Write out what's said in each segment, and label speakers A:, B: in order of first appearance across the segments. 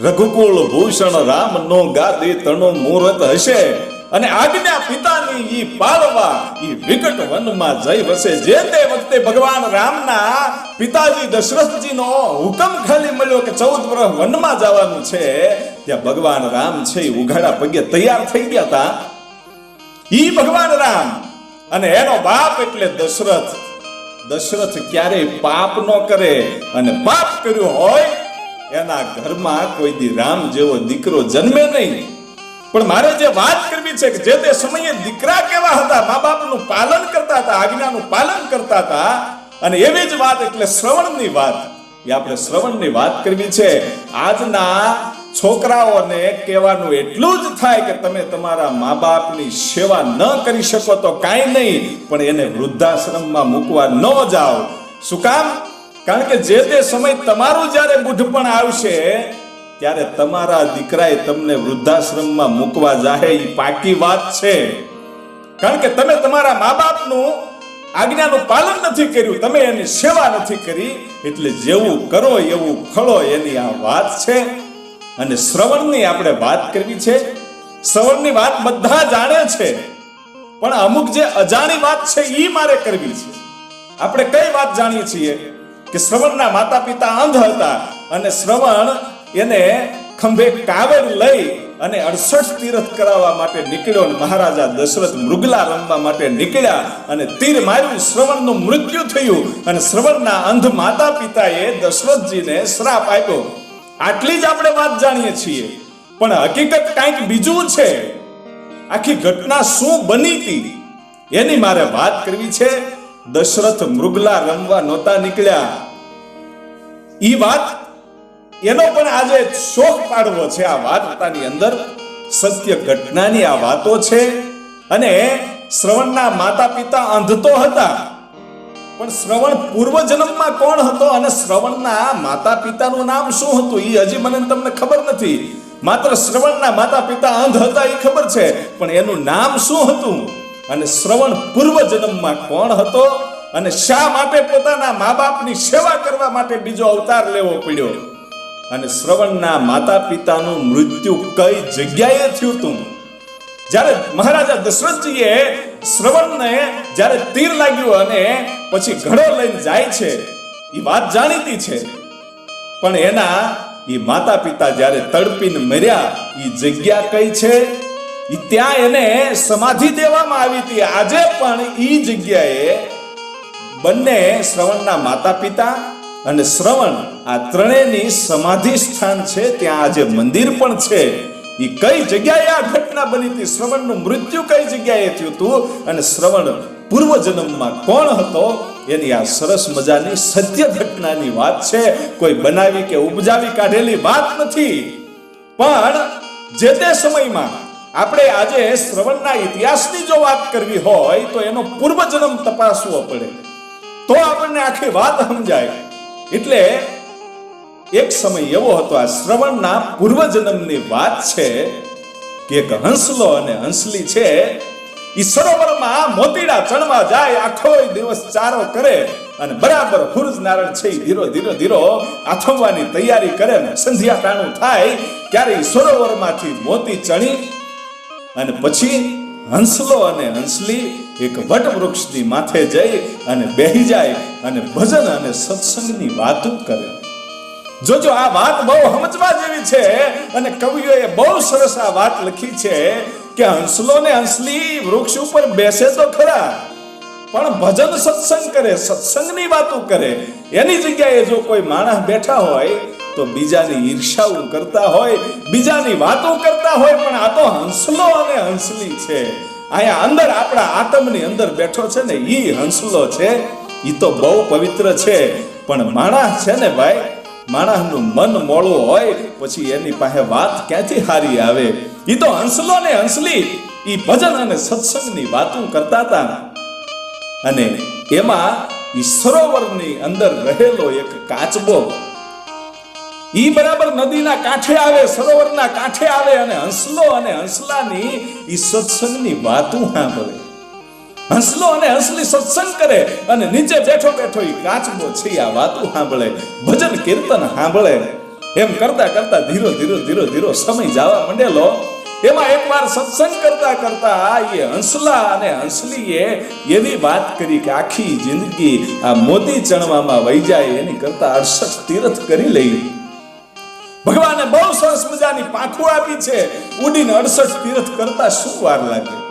A: રઘુકુળ ભૂષણ રામ નો ગાદી તણો મુહૂર્ત હશે. અને આજ્ઞા પિતાની ઈ પાળવા ઈ વિકટ વનમાં જઈ વસે. જે તે વખતે ભગવાન રામના પિતાજી દશરથજીનો હુકમ ખાલી મળ્યો કે ચૌદ વર્ષ વનમાં જવાનું છે, ત્યાં ભગવાન રામ છે ઉઘાડા પગે તૈયાર થઈ ગયા હતા. ઈ ભગવાન રામ અને એનો બાપ એટલે દશરથ. દશરથ ક્યારેય પાપ ન કરે અને પાપ કર્યું હોય એના ઘરમાં કોઈ દી રામ જેવો દીકરો જન્મે નહીં. પણ મારે જે વાત કરવી છે કે જે તે સમયે દીકરા કેવા હતા મા બાપનું પાલન કરતા હતા, આજ્ઞાનું પાલન કરતા હતા, અને એવી જ વાત એટલે શ્રવણની વાત. એ આપણે શ્રવણની વાત કરવી છે. આજના છોકરાઓને કહેવાનું એટલું જ થાય કે તમે તમારા મા બાપની સેવા ન કરી શકો તો કાંઈ નહીં, પણ એને વૃદ્ધાશ્રમમાં મૂકવા ન જાઓ. શું કામ? કારણ કે જે તે સમય તમારું જ્યારે બુઢપણ આવશે, ત્યારે તમારા દીકરાએ તમને વૃદ્ધાશ્રમમાં મૂકવા જાહે એ પાકી વાત છે. કારણ કે તમે તમારા મા બાપનું આજ્ઞાનું પાલન નથી કર્યું, તમે એની સેવા નથી કરી, એટલે જેવું કરો, એવું ફળો, એની આ વાત છે. અને શ્રવણની આપણે વાત કરવી છે. શ્રવણની વાત બધા જાણે છે, પણ અમુક જે અજાણી વાત છે એ મારે કરવી છે. આપણે કઈ વાત જાણીએ છીએ? કે શ્રવણના માતા પિતા અંધ હતા અને શ્રવણ એને ખંભે કાવડ લઈ અને અડસઠ તીરથ કરાવવા માટે નીકળ્યો અને મહારાજા દશરથ મૃગલા રમવા માટે નીકળ્યા અને તીર માર્યું. શ્રવણનું મૃત્યુ થયું અને શ્રવણના અંધ માતા પિતાએ દશરથજીને શ્રાપ આપ્યો. આટલી જ આપણે વાત જાણીએ છીએ. પણ હકીકત કાંઈક બીજું છે. આખી ઘટના શું બની હતી? એની મારે વાત કરવી છે. દશરથ મૃગલા રમવા નહોતા નીકળ્યા. ઈ વાત એનો પણ આજે શોખ પાડવો છે. આ વાર્તાની અંદર સત્ય ઘટનાની આ વાતો છે અને શ્રવણના માતા પિતા અંધ તો હતા. પણ શ્રવણ પૂર્વ જન્મમાં કોણ હતો અને શ્રવણના માતા પિતાનું નામ શું હતું? એ હજી મને તમને ખબર નથી. માત્ર શ્રવણના માતા પિતા અંધ હતા એ ખબર છે. પણ એનું નામ શું હતું? અને શ્રવણ પૂર્વ જન્મમાં કોણ હતો? અને શા માટે પોતાના મા બાપની સેવા કરવા માટે બીજો અવતાર લેવો પડ્યો? અને શ્રવણના માતા પિતાનું મૃત્યુ કઈ જગ્યાએ થયું હતું જ્યારે મહારાજા દશરથજીએ શ્રવણને જ્યારે તીર લાગ્યું અને પછી ઘડો લઈને જાય છે એ વાત જાણીતી છે. પણ એના એ માતા પિતા જ્યારે તડપીને મર્યા એ જગ્યા કઈ છે? ત્યાં એને સમાધિ દેવામાં આવી હતી. આજે પણ એ જગ્યાએ બંને શ્રવણના માતા પિતા અને શ્રવણ આ ત્રણેયની સમાધિ સ્થાન છે. ત્યાં આજે મંદિર પણ છે. એ કઈ જગ્યાએ આ ઘટના બની હતી? શ્રવણનું મૃત્યુ કઈ જગ્યાએ થયું હતું? અને શ્રવણ પૂર્વ જન્મમાં કોણ હતો? એની આ સરસ મજાની સત્ય ઘટનાની વાત છે. કોઈ બનાવી કે ઉપજાવી કાઢેલી વાત નથી. પણ જે તે સમયમાં આપણે આજે શ્રવણના ઇતિહાસની જો વાત કરવી હોય, તો એનો પૂર્વજન્મ તપાસવો પડે. તો આપણને આખી વાત સમજાય. એટલે એક સમય એવો હતો, આ શ્રવણના પૂર્વજન્મની વાત છે કે એક હંસલો અને હંસલી છે એ સરોવરમાં મોતીડા ચણવા જાય આખો દિવસ ચારો કરે અને બરાબર હુરજ નારણ છે ધીરો ધીરો ધીરો આથમવાની તૈયારી કરે ને સંધ્યા ટાણું થાય, ત્યારે સરોવરમાંથી મોતી ચણી અને પછી હંસલો અને હંસલી એક વટ વૃક્ષની માથે જઈ અને બેહી જાય અને ભજન અને સત્સંગની વાતો કરે. જોજો, આ વાત બહુ સમજવા જેવી છે અને કવિઓએ બહુ સરસ આ વાત લખી છે કે હંસલો ને હંસલી વૃક્ષ ઉપર બેસે તો ખરા, પણ ભજન સત્સંગ કરે, સત્સંગની વાતો કરે. એની જગ્યાએ જો કોઈ માણસ બેઠા હોય તો બીજાની ઈર્ષાઓ કરતા હોય, બીજાની વાતો કરતા હોય, પણ આ તો હંસલો અને હંસલી છે. અહીંયા અંદર આપણા આત્મની અંદર બેઠો છે ને, ઈ હંસલો છે. ઈ તો બહુ પવિત્ર છે. પણ માણસ છે ને ભાઈ, માણસનું મન મોળું હોય, પછી એની પાસે વાત ક્યાંથી હારી આવે? ઈ તો હંસલો ને હંસલી, ઈ ભજન અને સત્સંગની વાતો કરતા હતા. અને એમાં ઈ સરોવરની અંદર રહેલો એક કાચબો ઈ બરાબર નદીના કાંઠે આવે, સરોવરના કાંઠે આવે અને હંસલો અને હંસલાની ઈ સત્સંગની વાતો સાંભળે. હંસલો અને હંસલી સત્સંગ કરે અને નીચે બેઠો બેઠો ઈ કાચબો છે આ વાતો સાંભળે, ભજન કીર્તન સાંભળે. એમ કરતા કરતા ધીરો ધીરો ધીરો ધીરો સમય જવા માંડેલો. એમાં એકવાર સત્સંગ કરતા કરતા એ હંસલા અને હંસલીએ એવી વાત કરી કે આખી જિંદગી આ મોતી ચણવામાં વહી જાય, એની કરતા અડસઠ તીર્થ કરી લઈ. ભગવાને બહુ સરસ મજાની પાંખું આપી છે. ઉડીને અડસઠ તીર્થ કરતા શું વાર લાગે?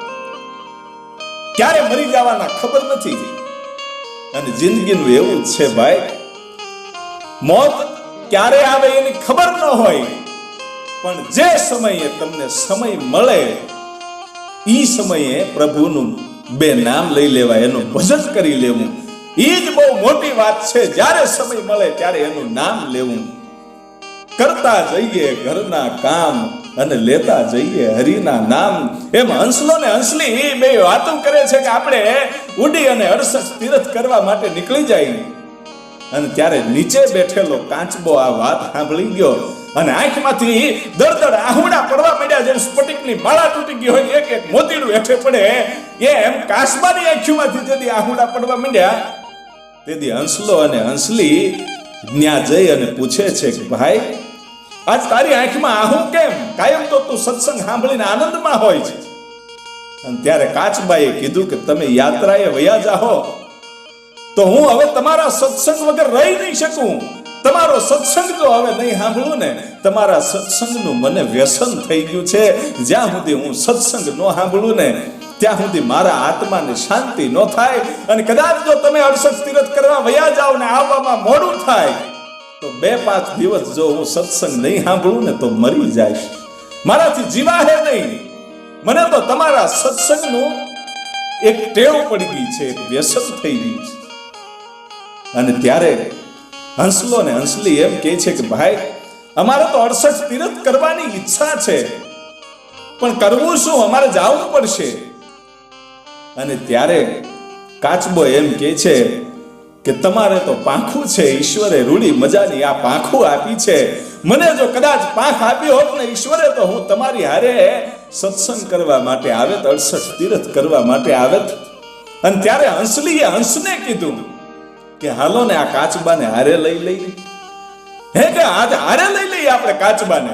A: ક્યારે મરી જવાના ખબર નથી. અને જિંદગીનું એવું છે ભાઈ. મોત ક્યારે આવે એની ખબર ન હોય. પણ જે સમયે તમને સમય મળે, ઈ સમયે પ્રભુનું બે નામ લઈ લેવાય, એનું ભજન કરી લેવું. એ જ બહુ મોટી વાત છે. જ્યારે સમય મળે ત્યારે એનું નામ લેવું. કરતા જઈએ ઘરના કામ અને લેતા જઈએ હરિના નામ. એમ હંસલો ને હંસલી બે વાતો કરે છે કે આપણે ઉડી અને અડસઠ તીરથ કરવા માટે નીકળી જાય. અને ત્યારે નીચે બેઠેલો કાચબો આ વાત સાંભળી ગયો અને આંખમાંથી દળદળ આહુડા પડવા માંડ્યા જેમ સ્ફટિકની માળા તૂટી ગઈ હોય, એક એક મોતીડું હેઠે પડે. એમ કાસબાની આંખીમાંથી જેથી આહુડા પડવા માંડ્યા. તેથી હંસલો અને હંસલી ત્યાં જઈ અને પૂછે છે કે, ભાઈ, આજ તારી આંખમાં આહું કેમ? કાયમ તો તું સત્સંગ સાંભળીને આનંદમાં હોય છે. અને ત્યારે કાચબાએ કીધું કે, તમે યાત્રાએ વયા જાહો. તો હું હવે તમારા સત્સંગ વગર રહી નહીં શકું. તમારો સત્સંગ જો હવે નહીં સાંભળું ને, તમારા સત્સંગનું મને વ્યસન થઈ ગયું છે. જ્યાં સુધી હું સત્સંગ ન સાંભળું ને ત્યાં સુધી મારા આત્માને શાંતિ ન થાય અને કદાચ જો તમે અડસઠ તીરથ કરવા વયા જાઓ ને આવવામાં મોડું થાય, તો બે પાંચ દિવસ જો હું સત્સંગ નહીં સાંભળું ને તો મરી જાય મારાથી જીવાહે નહીં. મને તો તમારા સત્સંગનું એક ટેવ પડી ગઈ છે, એક વ્યસન થઈ ગયું છે. અને ત્યારે હંસલો ને હંસલી એમ કહે છે કે ભાઈ, અમારે તો અડસઠ તીરથ કરવાની ઈચ્છા છે, પણ કરવું શું? અમારે જવું પડશે. અને ત્યારે કાચબો એમ કહે છે કે તમારે તો પાંખું છે, ઈશ્વરે રૂડી મજાની આ પાંખું આપી છે. મને જો કદાચ પાંખ આપી હોત ને ઈશ્વરે તો હું તમારી હારે સત્સંગ કરવા માટે આવેત, અડસઠ તીરથ કરવા માટે આવેત. અને ત્યારે હંસલીએ હંસને કીધું કે હાલો ને આ કાચબાને હારે લઈ લઈ હે કે આજ હારે લઈ લઈએ આપણે કાચબાને?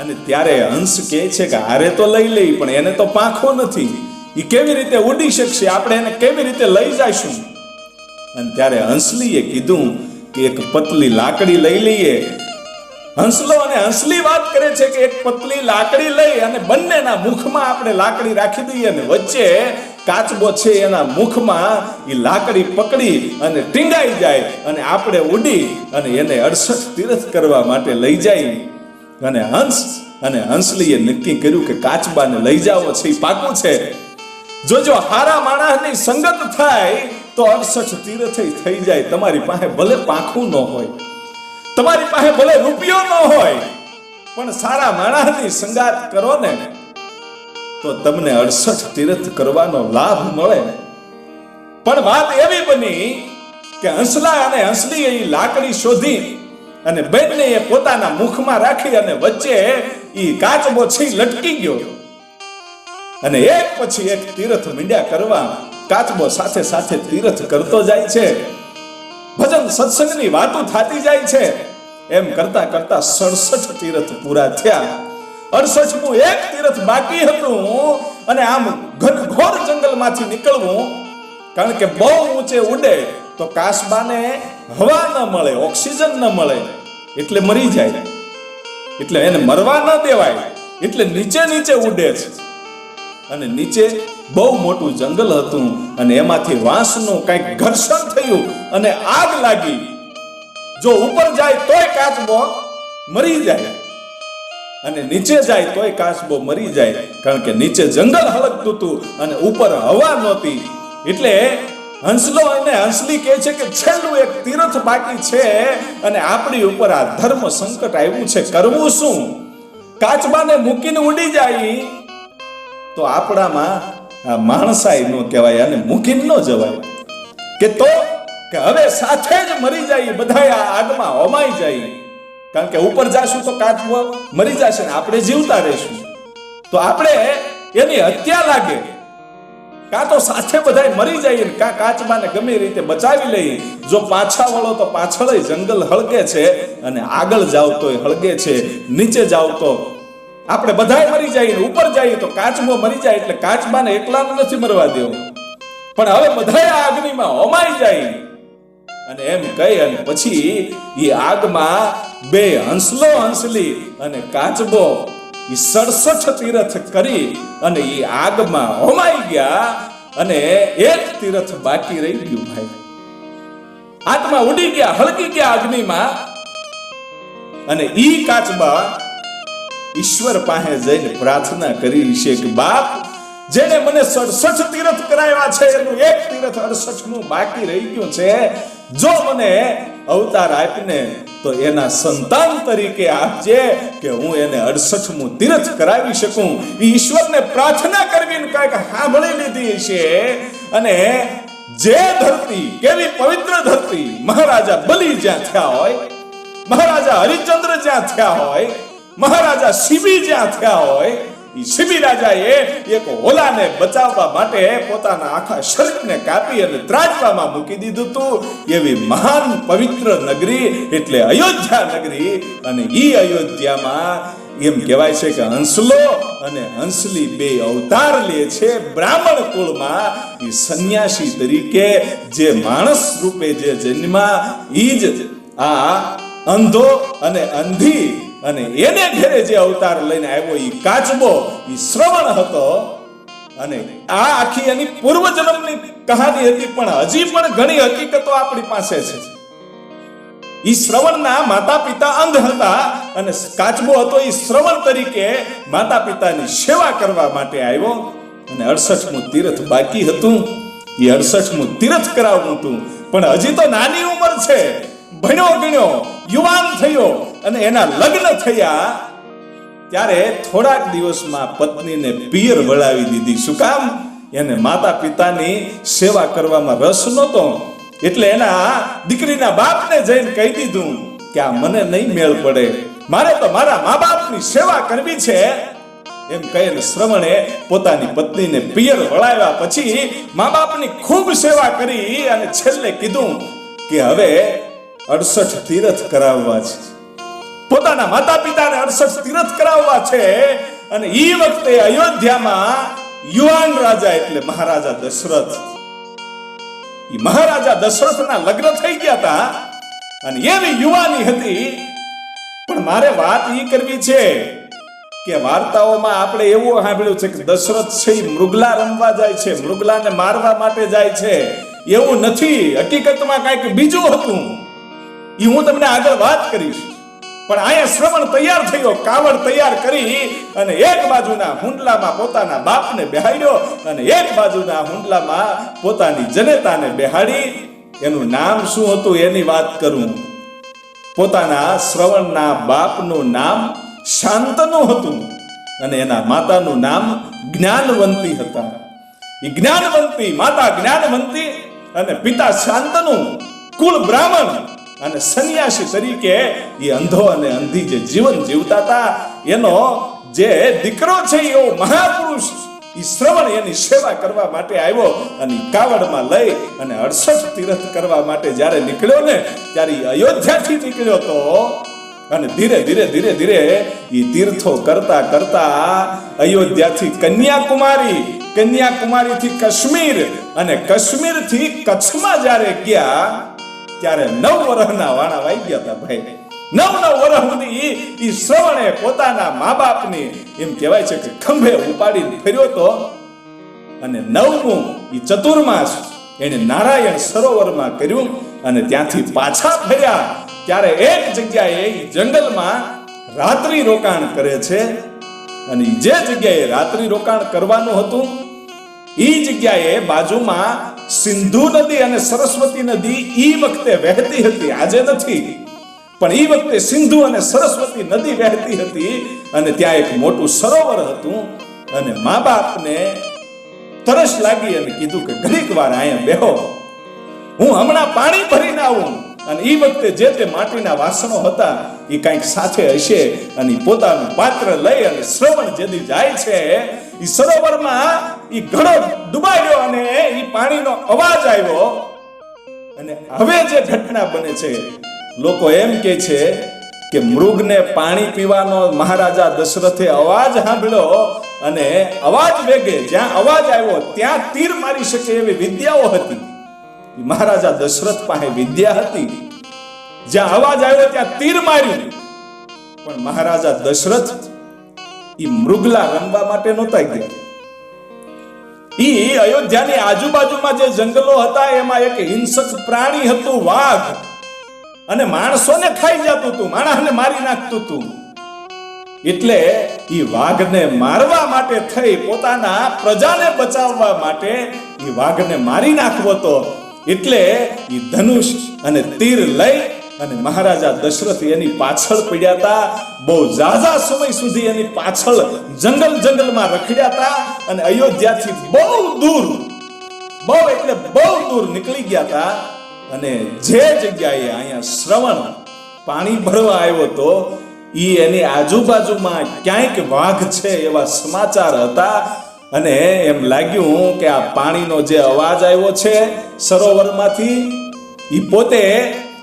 A: અને ત્યારે હંસ કહે છે કે હારે તો લઈ લઈ, પણ એને તો પાંખો નથી. એ કેવી રીતે ઉડી શકશે? આપણે એને કેવી રીતે લઈ જઈશું? અને ત્યારે હંસલીએ કીધું કે એક પતલી લાકડી લઈ લઈએ. હંસલો અને હંસલી વાત કરે છે કે એક પતલી લાકડી લઈ અને બંનેના મુખમાં આપણે લાકડી રાખી દઈએ અને વચ્ચે કાચબો છે એના મુખમાં એ લાકડી પકડી અને ટીંગાઈ જાય અને આપણે ઉડી અને એને અડસઠ તીર્થ કરવા માટે લઈ જાય. અને હંસ અને હંસલીએ નક્કી કર્યું કે કાચબાને લઈ જાવો છે એ પાકું છે. જો જો હારા માણસની સંગત થાય, તો અડસઠ તીર્થ થઈ જાય. તમારી પાસે ભલે પાંખું ન હોય, તમારી પાસે ભલે રૂપિયો ન હોય, પણ સારા માણસની સંગાત કરો ને, તો તમને અડસઠ તીર્થ કરવાનો લાભ મળે. પણ વાત એવી બની કે હંસલા અને હંસલી એ લાકડી શોધી અને બેનને એ પોતાના મુખમાં રાખી અને વચ્ચે એ કાચબો છી લટકી ગયો. અને એક પછી એક તીર્થ મીંડ્યા કરવા કાચબો સાથે સાથે તીર્થ કરતો જાય છે. ભજન સત્સંગની વાતો થતી જાય છે. એમ કરતા કરતા સડસઠ તીર્થ પૂરા થયા. અડસઠમું એક તીર્થ બાકી હતું અને આમ ઘનઘોર જંગલમાંથી નીકળવું. કારણ કે બહુ ઊંચે ઉડે તો કાસબાને હવા ન મળે, ઓક્સિજન ન મળે. એટલે મરી જાય. એટલે એને મરવા ન દેવાય. એટલે નીચે નીચે ઉડે છે. અને નીચે બહુ મોટું જંગલ હતું અને એમાંથી વાંસનું કંઈક ઘર્ષણ થયું અને આગ લાગી. જો ઉપર જાય તોય કાચબો મરી જાય. અને નીચે જાય તોય કાચબો મરી જાય, કારણ કે નીચે જંગલ હલકતું હતું અને ઉપર હવા નહોતી. એટલે હંસલો અને હંસલી કહે છે કે છેલ્લું એક તીર્થ બાકી છે અને આપણી ઉપર આ ધર્મ સંકટ આવ્યું છે. કરવું શું? કાચબાને મૂકીને ઉડી જાય. તો આપણામાં માણસાઈ નો કહેવાય અને મૂકીને ન જવાય. કે તો, કે હવે સાથે જ મરી જાય બધા આ આગમાં હોમાઈ જાય. કારણ કે ઉપર જાશું તો કાચબો મરી જશે ને આપણે જીવતા રહીશું. તો આપણે એની હત્યા લાગે. કાં તો સાથે બધાય મરી જાય ને કાં કાચબાને ગમે રીતે બચાવી લઈએ. જો પાછા વળો તો પાછળ જંગલ હળગે છે અને આગળ જાવ તો હળગે છે, નીચે જાવ તો આપણે બધાય મરી જઈએ ઉપર જઈએ તો કાચબો મરી જાય એટલે કાચબાને એકલાને નથી મરવા દેવું. પણ હવે બધાય આ અગ્નિમાં હોમાઈ જાય. અને એમ કહી અને પછી એ આગમાં બે હંસલો હંસલી અને કાચબો એ સડસઠ તીરથ કરી અને એ આગમાં હોમાઈ ગયા અને એક તીરથ બાકી રહી ગયું ભાઈ. આત્મા ઉડી ગયા, હલકી ગયા અગ્નિમાં. અને ઈ કાચબા ઈશ્વર પાસે જઈને પ્રાર્થના કરી છે કે, બાપ જેને મને સડસઠ તીર્થ કરાવ્યા છે, એનું એક તીર્થ અડસઠનું બાકી રહી ગયું છે. જો મને અવતાર આપીને, તો એના સંતાન તરીકે આપજે કે હું એને અડસઠ મુ તીરથ કરાવી શકું. ઈશ્વરને પ્રાર્થના કરવી કાંઈક સાંભળી લીધી છે. અને જે ધરતી, કેવી પવિત્ર ધરતી, મહારાજા બલિ જ્યાં થયા હોય, મહારાજા હરિચંદ્ર જ્યાં થયા હોય મહારાજા શિબી જ્યાં થયા હોય, ઈ શિબી રાજાએ એક હોલાને બચાવવા માટે પોતાના આખા શરીરને કાપી અને ત્રાજવામાં મૂકી દીધું હતું એવી મહાન પવિત્ર નગરી એટલે અયોધ્યા નગરી. અને ઈ અયોધ્યામાં એમ કહેવાય છે કે હંસલો અને હંસલી બે અવતાર લે છે બ્રાહ્મણ કુળમાં. એ સંન્યાસી તરીકે જે માણસ રૂપે જે જન્મા, ઈ જ આ અંધો અને અંધી અને એને ઘેરે જે અવતાર લઈને આવ્યો એ કાચબો એ શ્રવણ હતો. અને આ આખી એની પૂર્વ જન્મની કહાની હતી, પણ હજી પણ ઘણી હકીકતો આપણી પાસે છે. ઈ શ્રવણના માતા પિતા અંધ હતા અને કાચબો હતો ઈ શ્રવણ તરીકે માતા પિતાની સેવા કરવા માટે આવ્યો. અને અડસઠમું તીર્થ બાકી હતું. એ અડસઠમું તીર્થ કરાવવું હતું. પણ હજી તો નાની ઉંમર છે. ભણ્યો ગણ્યો, યુવાન થયો. અને એના લગ્ન થયા ત્યારે થોડાક દિવસમાં પત્નીને પિયર વળાવી દીધી. શું કામ? એને માતા પિતાની સેવા કરવામાં રસ નહોતો. એટલે એના દીકરીના બાપને જઈને કહી દીધું કે આ મને નહીં મેળ પડે. મારે તો મારા મા બાપની સેવા કરવી છે. એમ કહીને શ્રવણે પોતાની પત્નીને પિયર વળાવ્યા પછી મા બાપની ખૂબ સેવા કરી અને છેલ્લે કીધું કે હવે અડસઠ તીરથ કરાવવા છે. પોતાના માતા પિતાને અડસઠ તીરથ કરાવવા છે. અને એ વખતે અયોધ્યામાં યુવાન રાજા એટલે મહારાજા દશરથ. એ મહારાજા દશરથના લગ્ન થઈ ગયા હતા અને એવી યુવાની હતી. પણ મારે વાત એ કરવી છે કે વાર્તાઓમાં આપણે એવું સાંભળ્યું છે કે દશરથ છે મૃગલા રમવા જાય છે, મૃગલાને મારવા માટે જાય છે. એવું નથી. હકીકતમાં કંઈક બીજું હતું. એ હું તમને આગળ વાત કરીશ. પણ અહીંયા શ્રવણ તૈયાર થયો, કાવડ તૈયાર કરી અને એક બાજુના હુંડલામાં પોતાના બાપને બેહાડ્યો અને એક બાજુના હુંડલામાં પોતાની જનેતાને બેહાડી. એનું નામ શું હતું એની વાત કરું. પોતાના શ્રવણના બાપનું નામ શાંતનું હતું અને એના માતાનું નામ જ્ઞાનવંતી હતા. એ જ્ઞાનવંતી, માતા જ્ઞાનવંતી અને પિતા શાંતનું કુળ બ્રાહ્મણ અને સંન્યાસી તરીકે એ અંધો અને અંધી જે જીવન જીવતા હતા, એનો જે દીકરો છે એવો મહાપુરુષ એ શ્રવણ એની સેવા કરવા માટે આવ્યો અને કાવડમાં લઈ અને અડસઠ તીર્થ કરવા માટે જ્યારે નીકળ્યો ને, ત્યારે અયોધ્યાથી નીકળ્યો તો અને ધીરે ધીરે ધીરે ધીરે એ તીર્થો કરતા કરતા અયોધ્યાથી કન્યાકુમારી, કન્યાકુમારીથી કાશ્મીર અને કાશ્મીરથી કચ્છમાં જ્યારે ગયા ત્યારે નવ વર્ષના વાણા વાઈ ગયા હતા ભાઈ. નવ નવ વર્ષ સુધી ઈ શ્રવણે પોતાના મા બાપની એમ કહેવાય છે કે ખંભે ઉપાડીને ફર્યો તો અને નવમું ઈ ચતુર્માસ એને નારાયણ સરોવરમાં કર્યું અને ત્યાંથી પાછા ફર્યા. ત્યારે એક જગ્યાએ ઈ જંગલમાં રાત્રિ રોકાણ કરે છે અને જે જગ્યાએ રાત્રિ રોકાણ કરવાનું હતું ઈ જગ્યાએ બાજુમાં સિંધુ નદી અને સરસ્વતી નદી ઈ વખતે વહેતી હતી. આજે નથી. પણ ઈ વખતે સિંધુ અને સરસ્વતી નદી વહેતી હતી અને ત્યાં એક મોટું સરોવર હતું અને મા બાપને તરસ લાગી અને કીધું કે ઘડીક વાર અહીંયા બેહો. હું હમણાં પાણી ભરીને આવું અને ઈ વખતે જે તે માટીના વાસણો હતા એ કંઈક સાથે હશે અને પોતાનું પાત્ર લઈ અને શ્રવણ જેદી જાય છે એ સરોવરમાં ઈ ઘડો ડુબાડ્યો અને એ પાણીનો અવાજ આવ્યો. અને હવે જે ઘટના બને છે, લોકો એમ કે છે કે મૃગને પાણી પીવાનો મહારાજા દશરથે અવાજ સાંભળ્યો અને અવાજ વેગે, જ્યાં અવાજ આવ્યો, ત્યાં તીર મારી શકે એવી વિદ્યાઓ હતી. મહારાજા દશરથ પાસે વિદ્યા હતી. જ્યાં અવાજ આવ્યો, ત્યાં તીર માર્યું. પણ મહારાજા દશરથ એ મૃગલા રમવા માટે નહોતા ગયા. ઈ અયોધ્યાની આજુબાજુમાં જે જંગલો હતા, એમાં એક હિંસક પ્રાણી હતું વાઘ. અને માણસોને ખાઈ જતું હતું માણસને મારી નાખતું હતું એટલે ઈ વાઘને મારવા માટે થઈ, પોતાના પ્રજાને બચાવવા માટે ઈ વાઘને મારી નાખવો તો. એટલે ઈ ધનુષ અને તીર લઈ અને મહારાજા દશરથ એની પાછળ પડ્યા હતા. બહુ ઝાઝા સમય સુધી એની પાછળ જંગલ જંગલમાં રખડ્યા હતા અને અયોધ્યાથી બહુ દૂર, બહુ એટલે બહુ દૂર નીકળી ગયા હતા. અને જે જગ્યાએ અહીંયા શ્રવણ પાણી ભરવા આવ્યો તો ઈ એની આજુબાજુમાં ક્યાંક વાઘ છે એવા સમાચાર હતા. અને એમ લાગ્યું કે આ પાણીનો જે અવાજ આવ્યો છે સરોવરમાંથી, ઈ પોતે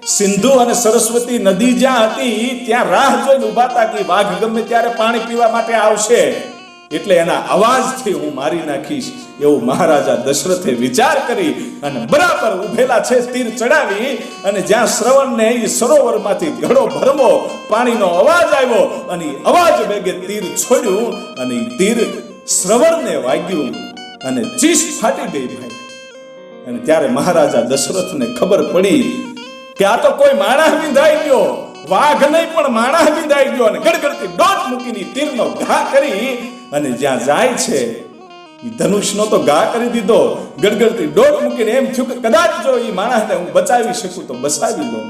A: સિંધુ અને સરસ્વતી નદી જ્યાં હતી, ત્યાં રાહ જોઈને ઊભા હતા કે વાઘ ગમે ત્યારે પાણી પીવા માટે આવશે. એટલે એના અવાજથી હું મારી નાખીશ એવું મહારાજા દશરથે વિચાર કરી અને બરાબર ઉભેલા છે તીર ચડાવી અને જ્યાં શ્રવણને એ સરોવરમાંથી ઘડો ભરવો પાણીનો અવાજ આવ્યો અને અવાજ વેગે તીર છોડ્યું અને તીર શ્રવણને વાગ્યું અને ચીસ ફાટી ગઈ ભાઈ. અને ત્યારે મહારાજા દશરથને ખબર પડી કે આ તો કોઈ માણસ વિંધાઈ ગયો. વાઘ નહીં, પણ માણસ વિંધાઈ ગયો. અને ગડગડતી ડોટ મૂકીની તીરનો ઘા કરી અને જ્યાં જાય છે ધનુષનો તો ઘા કરી દીધો. ગડગડતી ડોટ મૂકીને એમ થયું કે કદાચ જો એ માણસને હું બચાવી શકું તો બચાવી દઉં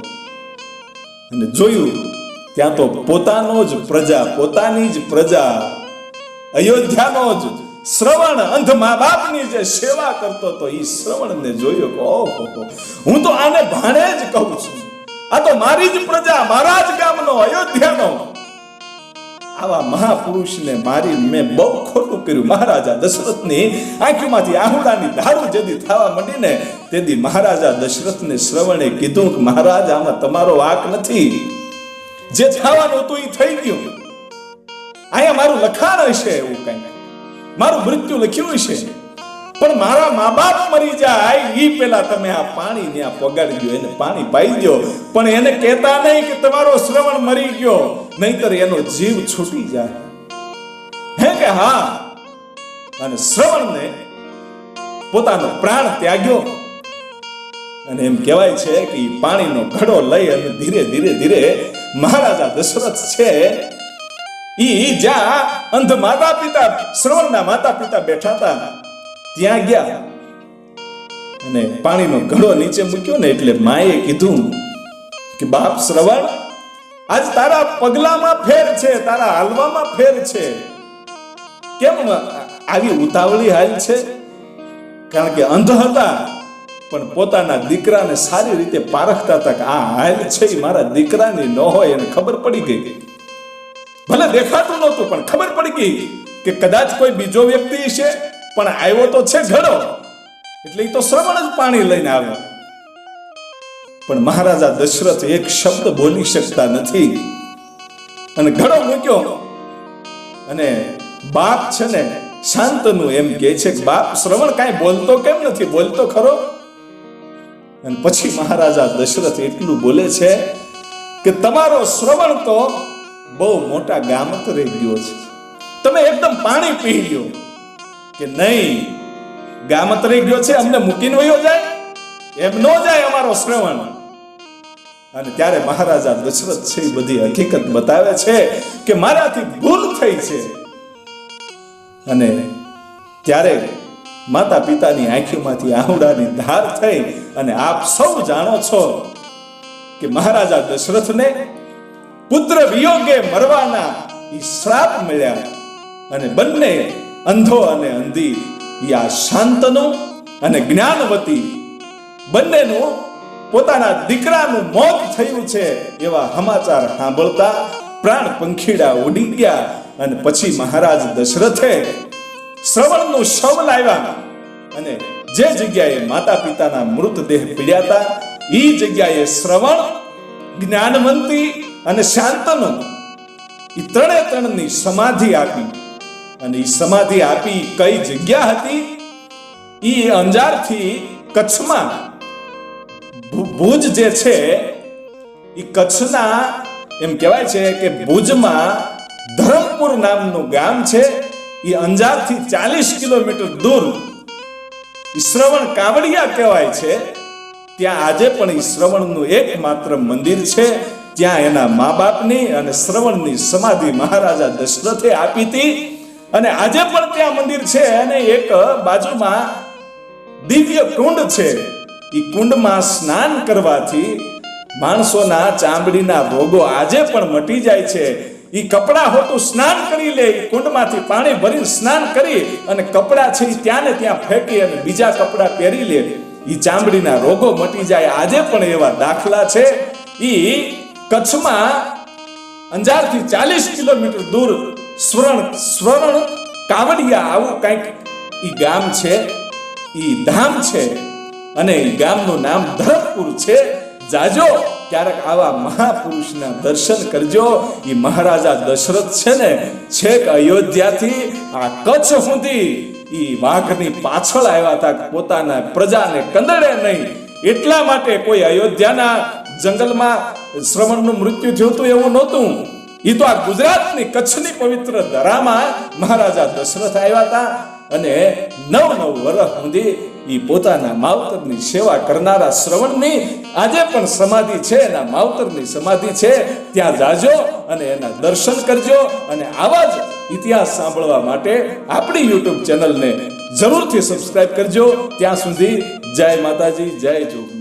A: અને જોયું, ત્યાં તો પોતાનો જ પ્રજા, પોતાની જ પ્રજા, અયોધ્યાનો જ શ્રવણ અંધ મા બાપની જે સેવા કરતો તો એ શ્રવણને જોયો કે, ઓહો, હું તો આને ભાણે જ કહું છું. આ તો મારી જ પ્રજા, મારા જ ગામનો અયોધ્યાનો. આવા મહાપુરુષને મારી મેં બહુ ખોટું કર્યું. મહારાજા દશરથની આંખમાંથી આહુડાની ધારું જેદી થવા માંડીને તેદી મહારાજા દશરથને શ્રવણે કીધું કે, મહારાજ, આમાં તમારો વાક નથી. જે થવાનું હતું એ થઈ ગયું. અહીંયા મારું લખાણ હશે એવું કંઈક. મારું મૃત્યુ લખ્યું છે. પણ મારા મા બાપ મરી જાય, ઈ પેલા તમે આ પાણી પગાડી દો એને પાણી પાઈ દો. પણ એને કહેતા નહીં કે તમારો શ્રવણ મરી ગયો, નહીતર એનો જીવ છૂટી જાય. હે કે હા? અને શ્રવણને પોતાનો પ્રાણ ત્યાગ્યો. અને એમ કહેવાય છે કે પાણીનો ઘડો લઈ અને ધીરે ધીરે ધીરે મહારાજા દશરથ છે ઈ જ્યાં અંધ માતા પિતા શ્રવણના માતા પિતા બેઠા હતા, ત્યાં ગયા. અને પાણીનો ઘડો નીચે મૂક્યો ને એટલે માએ કીધું કે, બાપ શ્રવણ, આજ તારા પગલામાં ફેર છે, તારા હાલવામાં ફેર છે. કેમ આવી ઉતાવળી હાલ છે? કારણ કે અંધ હતા, પણ પોતાના દીકરાને સારી રીતે પારખતા હતા કે આ હાલ છે મારા દીકરાની ન હોય એને ખબર પડી ગઈ. ભલે દેખાતું નહોતું, પણ ખબર પડી ગઈ કે કદાચ કોઈ બીજો વ્યક્તિ છે, પણ આવ્યો તો છે ઘડો. એટલે એ તો શ્રવણ જ પાણી લઈને આવ્યો. પણ મહારાજા દશરથ એક શબ્દ બોલી શકતા નથી. અને ઘડો મૂક્યો. અને બાપ છે ને, શાંતનું એમ કે છે કે, બાપ, શ્રવણ કાંઈ બોલતો કેમ નથી? બોલતો ખરો? અને પછી મહારાજા દશરથ એટલું બોલે છે કે, તમારો શ્રવણ તો બહુ મોટા ગામત રહી ગયો છે. તમે એકદમ પાણી પી લ્યો કે નહીં ગામત રહી ગયો છે, અમને મૂકીને વયો જાય. એમ ન જાય અમારો શ્રવણ. અને ત્યારે મહારાજા દશરથ છે બધી હકીકત બતાવે છે કે મારાથી ભૂલ થઈ છે. અને ત્યારે માતા પિતાની આંખીમાંથી આહુડાની ધાર થઈ અને આપ સૌ જાણો છો કે મહારાજા દશરથને પુત્ર વિયોગે મરવાના ઈ શ્રાપ મળ્યા. અને બંને અંધો અને અંધી આ શાંતનો અને જ્ઞાનવતી બંનેનું પોતાના દીકરાનું મોત થયું છે એવા સમાચાર સાંભળતા પ્રાણ પંખીડા ઉડી ગયા અને પછી મહારાજ દશરથે શ્રવણનું શવ લાવ્યા. અને જે જગ્યાએ માતા પિતાના મૃતદેહ પીડ્યા હતા એ જગ્યાએ શ્રવણ, જ્ઞાનવંતી અને શાંતનુ. એ ત્રણે ત્રણની સમાધિ આપી. અને એ સમાધિ આપી કઈ જગ્યા હતી? એ અંજારથી કચ્છમાં. ભુજ જે છે એ કચ્છના એમ કહેવાય છે કે ભુજમાં ધરમપુર નામનું ગામ છે. એ અંજારથી ચાલીસ કિલોમીટર દૂર. શ્રવણ કાવડિયા કહેવાય છે. ત્યાં આજે પણ એ શ્રવણનું એકમાત્ર મંદિર છે. ત્યાં એના મા બાપની અને શ્રવણની સમાધિ મહારાજા દશરથે આપી હતી. અને આજે પણ ત્યાં મંદિર છે અને એક બાજુમાં દિવ્ય કુંડ છે. એ કુંડમાં સ્નાન કરવાથી માણસોના ચામડીના રોગો આજે પણ મટી જાય છે. એ કપડા હોતું સ્નાન કરી લે એ કુંડમાંથી પાણી ભરી સ્નાન કરી અને કપડા છે ત્યાં ને ત્યાં ફેંકી અને બીજા કપડા પહેરી લે. એ ચામડીના રોગો મટી જાય. આજે પણ એવા દાખલા છે. ઈ કચ્છમાં અંજારથી ચાલીસ કિલોમીટર દૂર સ્વર્ણ સ્વર્ણ કાવડિયા આવું કંઈક ઈ ગામ છે, ઈ ધામ છે અને ઈ ગામનું નામ ધરમપુર છે. જાજો ક્યારેક આવા મહાપુરુષના દર્શન કરજો. ઈ મહારાજા દશરથ છે ને છેક અયોધ્યાથી આ કચ્છ સુધી ઈ વાઘની પાછળ આવ્યા હતા પોતાના પ્રજાને કંદડે નહીં. એટલા માટે કોઈ અયોધ્યાના જંગલમાં શ્રવણનું મૃત્યુ થયું હતું એવું નહોતું. એ તો આ ગુજરાતની કચ્છની પવિત્ર ધરામાં મહારાજા દશરથ આવ્યા હતા અને નવ નવ વર્ષ સુધી એ પોતાના માવતરની સેવા કરનારા શ્રવણની આજે પણ સમાધિ છે, એના માવતરની સમાધિ છે. ત્યાં જાજો અને એના દર્શન કરજો અને આવા જ ઇતિહાસ સાંભળવા માટે આપણી યુટ્યુબ ચેનલને જરૂરથી સબસ્ક્રાઇબ કરજો. ત્યાં સુધી જય માતાજી, જય જોગ.